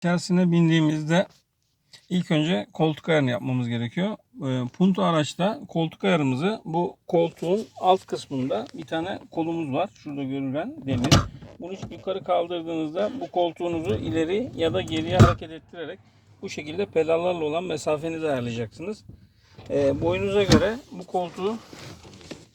İçerisine bindiğimizde ilk önce koltuk ayarını yapmamız gerekiyor. Ee, Punto araçta koltuk ayarımızı bu koltuğun alt kısmında bir tane kolumuz var. Şurada görülen demir. Bunu yukarı kaldırdığınızda bu koltuğunuzu ileri ya da geriye hareket ettirerek bu şekilde pedallarla olan mesafenizi ayarlayacaksınız. Ee, boyunuza göre bu koltuğu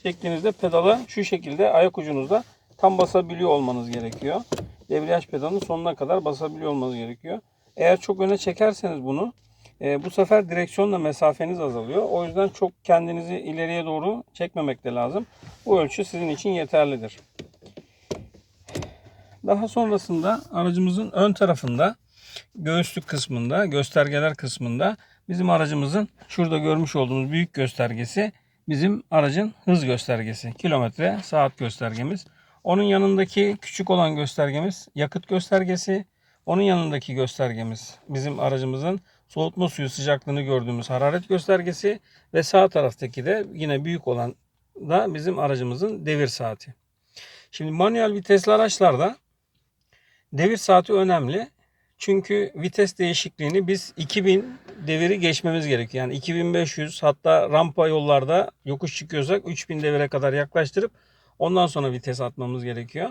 çektiğinizde pedala şu şekilde ayak ucunuzda tam basabiliyor olmanız gerekiyor. Debriyaj pedalının sonuna kadar basabiliyor olmanız gerekiyor. Eğer çok öne çekerseniz bunu e, bu sefer direksiyonla mesafeniz azalıyor. O yüzden çok kendinizi ileriye doğru çekmemek de lazım. Bu ölçü sizin için yeterlidir. Daha sonrasında aracımızın ön tarafında göğüslük kısmında, göstergeler kısmında bizim aracımızın şurada görmüş olduğumuz büyük göstergesi bizim aracın hız göstergesi. Kilometre saat göstergemiz. Onun yanındaki küçük olan göstergemiz yakıt göstergesi. Onun yanındaki göstergemiz bizim aracımızın soğutma suyu sıcaklığını gördüğümüz hararet göstergesi ve sağ taraftaki de yine büyük olan da bizim aracımızın devir saati. Şimdi manuel vitesli araçlarda devir saati önemli. Çünkü vites değişikliğini biz 2000 deviri geçmemiz gerekiyor. Yani 2500 hatta rampa yollarda yokuş çıkıyorsak 3000 devire kadar yaklaştırıp ondan sonra vites atmamız gerekiyor.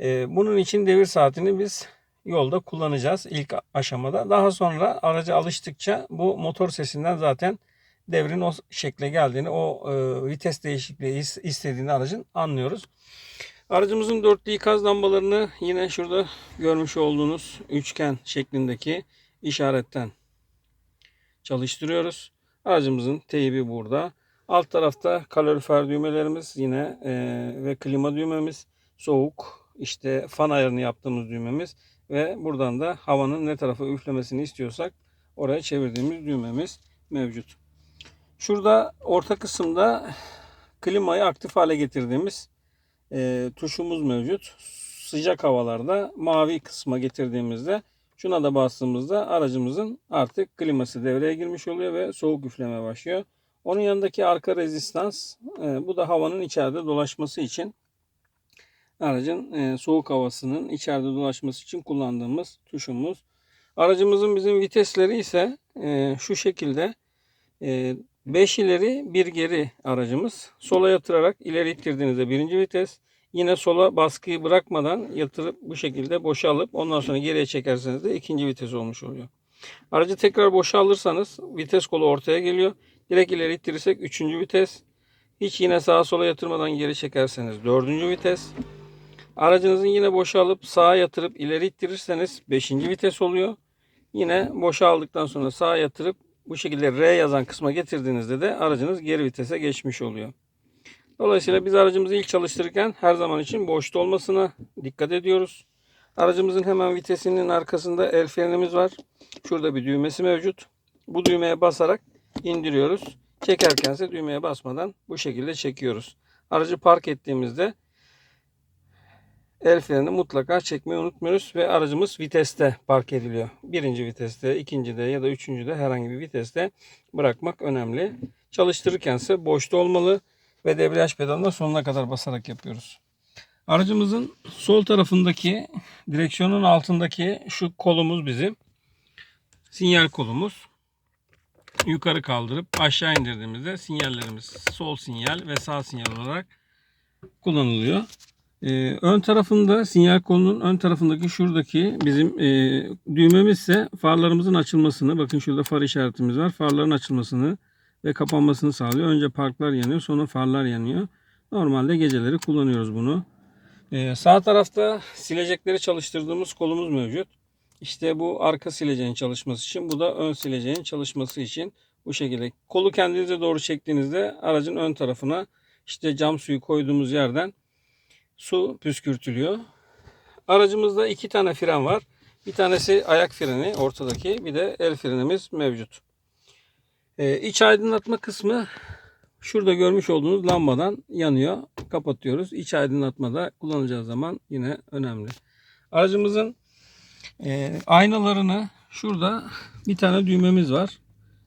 Ee, bunun için devir saatini biz yolda kullanacağız ilk aşamada. Daha sonra araca alıştıkça bu motor sesinden zaten devrin o şekle geldiğini, o e, vites değişikliği is- istediğini aracın anlıyoruz. Aracımızın dörtlü ikaz lambalarını yine şurada görmüş olduğunuz üçgen şeklindeki işaretten çalıştırıyoruz. Aracımızın teybi burada. Alt tarafta kalorifer düğmelerimiz yine e, ve klima düğmemiz, soğuk, işte fan ayarını yaptığımız düğmemiz ve buradan da havanın ne tarafa üflemesini istiyorsak oraya çevirdiğimiz düğmemiz mevcut. Şurada orta kısımda klimayı aktif hale getirdiğimiz e, tuşumuz mevcut. Sıcak havalarda mavi kısma getirdiğimizde şuna da bastığımızda aracımızın artık kliması devreye girmiş oluyor ve soğuk üfleme başlıyor. Onun yanındaki arka rezistans e, bu da havanın içeride dolaşması için aracın e, soğuk havasının içeride dolaşması için kullandığımız tuşumuz. Aracımızın bizim vitesleri ise e, şu şekilde 5 ileri 1 geri aracımız. Sola yatırarak ileri ittirdiğinizde birinci vites. Yine sola baskıyı bırakmadan yatırıp bu şekilde boşalıp ondan sonra geriye çekerseniz de ikinci vites olmuş oluyor. Aracı tekrar boşa alırsanız vites kolu ortaya geliyor. Direkt ileri ittirirsek üçüncü vites. Hiç yine sağa sola yatırmadan geri çekerseniz dördüncü vites. Aracınızın yine boşa alıp sağa yatırıp ileri ittirirseniz beşinci vites oluyor. Yine boşa aldıktan sonra sağa yatırıp bu şekilde R yazan kısma getirdiğinizde de aracınız geri vitese geçmiş oluyor. Dolayısıyla biz aracımızı ilk çalıştırırken her zaman için boşta olmasına dikkat ediyoruz. Aracımızın hemen vitesinin arkasında el frenimiz var. Şurada bir düğmesi mevcut. Bu düğmeye basarak indiriyoruz. Çekerken ise düğmeye basmadan bu şekilde çekiyoruz. Aracı park ettiğimizde el frenini mutlaka çekmeyi unutmuyoruz ve aracımız viteste park ediliyor. Birinci viteste, ikincide ya da üçüncüde herhangi bir viteste bırakmak önemli. Çalıştırırken ise boşta olmalı ve debriyaj pedalına sonuna kadar basarak yapıyoruz. Aracımızın sol tarafındaki direksiyonun altındaki şu kolumuz bizim sinyal kolumuz. Yukarı kaldırıp aşağı indirdiğimizde sinyallerimiz sol sinyal ve sağ sinyal olarak kullanılıyor. Ee, ön tarafında sinyal kolunun ön tarafındaki şuradaki bizim e, düğmemiz ise farlarımızın açılmasını bakın şurada far işaretimiz var. Farların açılmasını ve kapanmasını sağlıyor. Önce parklar yanıyor sonra farlar yanıyor. Normalde geceleri kullanıyoruz bunu. Ee, sağ tarafta silecekleri çalıştırdığımız kolumuz mevcut. İşte bu arka sileceğin çalışması için bu da ön sileceğin çalışması için bu şekilde. Kolu kendinize doğru çektiğinizde aracın ön tarafına işte cam suyu koyduğumuz yerden su püskürtülüyor. Aracımızda iki tane fren var. Bir tanesi ayak freni ortadaki bir de el frenimiz mevcut. Ee, iç aydınlatma kısmı şurada görmüş olduğunuz lambadan yanıyor. Kapatıyoruz. İç aydınlatmada kullanacağız zaman yine önemli. Aracımızın e, aynalarını şurada bir tane düğmemiz var.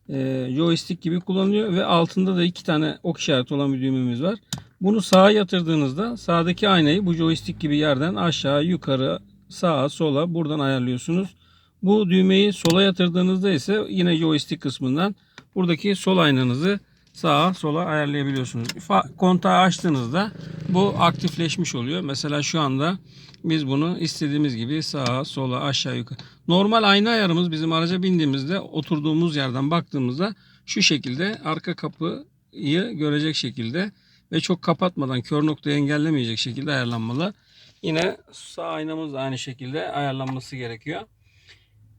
E, joystick gibi kullanılıyor ve altında da iki tane ok işareti olan bir düğmemiz var. Bunu sağa yatırdığınızda sağdaki aynayı bu joystick gibi yerden aşağı, yukarı, sağa, sola buradan ayarlıyorsunuz. Bu düğmeyi sola yatırdığınızda ise yine joystick kısmından buradaki sol aynanızı sağa sola ayarlayabiliyorsunuz. Kontağı açtığınızda bu aktifleşmiş oluyor. Mesela şu anda biz bunu istediğimiz gibi sağa sola aşağı yukarı. Normal ayna ayarımız bizim araca bindiğimizde oturduğumuz yerden baktığımızda şu şekilde arka kapıyı görecek şekilde ve çok kapatmadan kör noktayı engellemeyecek şekilde ayarlanmalı. Yine sağ aynamız da aynı şekilde ayarlanması gerekiyor.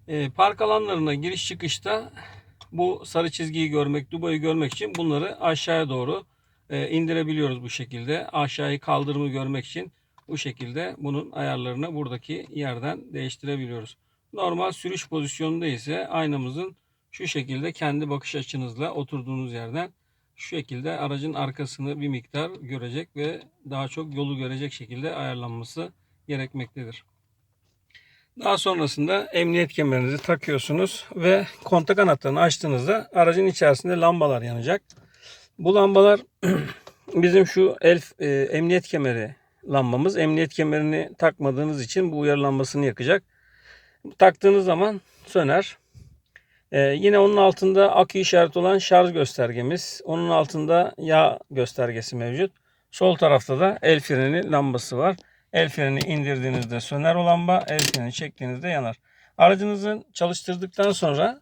Ee, park alanlarına giriş çıkışta bu sarı çizgiyi görmek, Dubai'yi görmek için bunları aşağıya doğru e, indirebiliyoruz bu şekilde. Aşağıyı kaldırımı görmek için bu şekilde bunun ayarlarını buradaki yerden değiştirebiliyoruz. Normal sürüş pozisyonunda ise aynamızın şu şekilde kendi bakış açınızla oturduğunuz yerden şu şekilde aracın arkasını bir miktar görecek ve daha çok yolu görecek şekilde ayarlanması gerekmektedir. Daha sonrasında emniyet kemerinizi takıyorsunuz ve kontak anahtarını açtığınızda aracın içerisinde lambalar yanacak. Bu lambalar bizim şu el e, emniyet kemeri lambamız. Emniyet kemerini takmadığınız için bu uyarı lambasını yakacak. Taktığınız zaman söner. Ee, yine onun altında akü işareti olan şarj göstergemiz. Onun altında yağ göstergesi mevcut. Sol tarafta da el freni lambası var. El freni indirdiğinizde söner o lamba. El freni çektiğinizde yanar. Aracınızı çalıştırdıktan sonra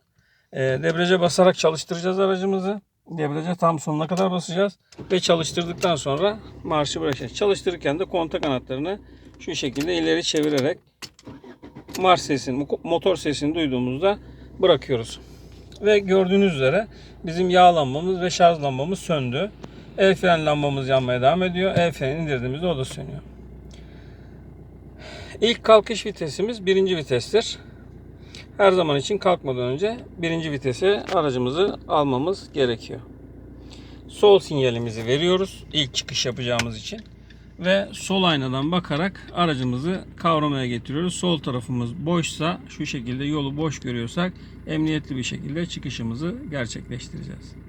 e, debriyaja basarak çalıştıracağız aracımızı. Debriyaja tam sonuna kadar basacağız. Ve çalıştırdıktan sonra marşı bırakacağız. Çalıştırırken de kontak anahtarını şu şekilde ileri çevirerek marş sesini, motor sesini duyduğumuzda bırakıyoruz. Ve gördüğünüz üzere bizim yağ lambamız ve şarj lambamız söndü. El fren lambamız yanmaya devam ediyor. El freni indirdiğimizde o da sönüyor. İlk kalkış vitesimiz birinci vitestir. Her zaman için kalkmadan önce birinci vitese aracımızı almamız gerekiyor. Sol sinyalimizi veriyoruz ilk çıkış yapacağımız için ve sol aynadan bakarak aracımızı kavramaya getiriyoruz. Sol tarafımız boşsa şu şekilde yolu boş görüyorsak emniyetli bir şekilde çıkışımızı gerçekleştireceğiz.